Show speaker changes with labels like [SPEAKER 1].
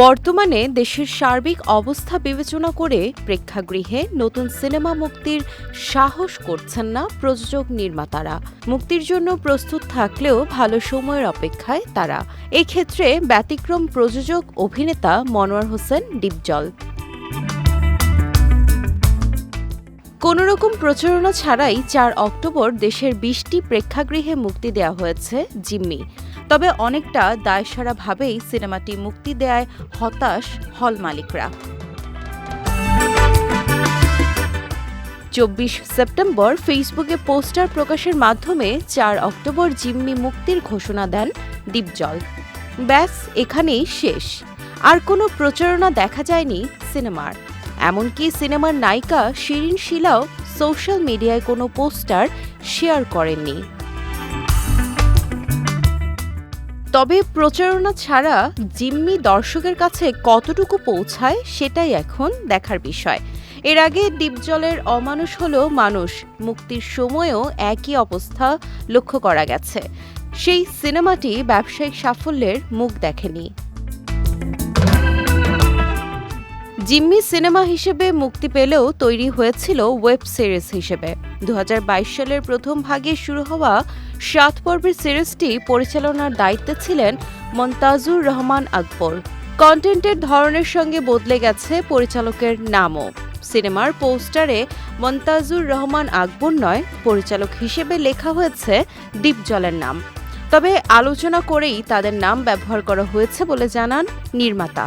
[SPEAKER 1] বর্তমানে দেশের সার্বিক অবস্থা বিবেচনা করে প্রেক্ষাগৃহে নতুন সিনেমা মুক্তির সাহস করছেন না প্রযোজক নির্মাতারা। মুক্তির জন্য প্রস্তুত থাকলেও ভালো সময়ের অপেক্ষায় তারা। এক্ষেত্রে ব্যতিক্রম প্রযোজক অভিনেতা মনোয়ার হোসেন ডিপজল। কোনোরকম প্রচারণা ছাড়াই চার অক্টোবর দেশের বিশটি প্রেক্ষাগৃহে মুক্তি দেওয়া হয়েছে জিম্মি। তবে অনেকটা দায়সারাভাবেই সিনেমাটি মুক্তি দেয় হতাশ হল মালিকরা। চব্বিশ সেপ্টেম্বর ফেসবুকে পোস্টার প্রকাশের মাধ্যমে চার অক্টোবর জিম্মি মুক্তির ঘোষণা দেন দীপজল। ব্যাস, এখানেই শেষ। আর কোনো প্রচারণা দেখা যায়নি সিনেমার। এমনকি সিনেমার নায়িকা শিরিন শিলাও সোশ্যাল মিডিয়ায় কোনো পোস্টার শেয়ার করেননি। তবে প্রচারণা ছাড়া জিম্মি দর্শকের কাছে কতটুকু পৌঁছায় সেটাই এখন দেখার বিষয়। এর আগে ডিপজলের অমানুষ হলেও মানুষ, মুক্তির সময়ও একই অবস্থা লক্ষ্য করা গেছে। সেই সিনেমাটি ব্যবসায়িক সাফল্যের মুখ দেখেনি। জিম্মি সিনেমা হিসেবে মুক্তি পেলেও তৈরি হয়েছিল ওয়েব সিরিজ হিসেবে। দু হাজার বাইশ সালের প্রথম ভাগে শুরু হওয়া সাত পর্বের সিরিজটি পরিচালনার দায়িত্বে ছিলেন মন্তাজুর রহমান আকবর। কন্টেন্টের ধরনের সঙ্গে বদলে গেছে পরিচালকের নামও। সিনেমার পোস্টারে মন্তাজুর রহমান আকবর নয়, পরিচালক হিসেবে লেখা হয়েছে দীপজলের নাম। তবে আলোচনা করেই তাদের নাম ব্যবহার করা হয়েছে বলে জানান নির্মাতা।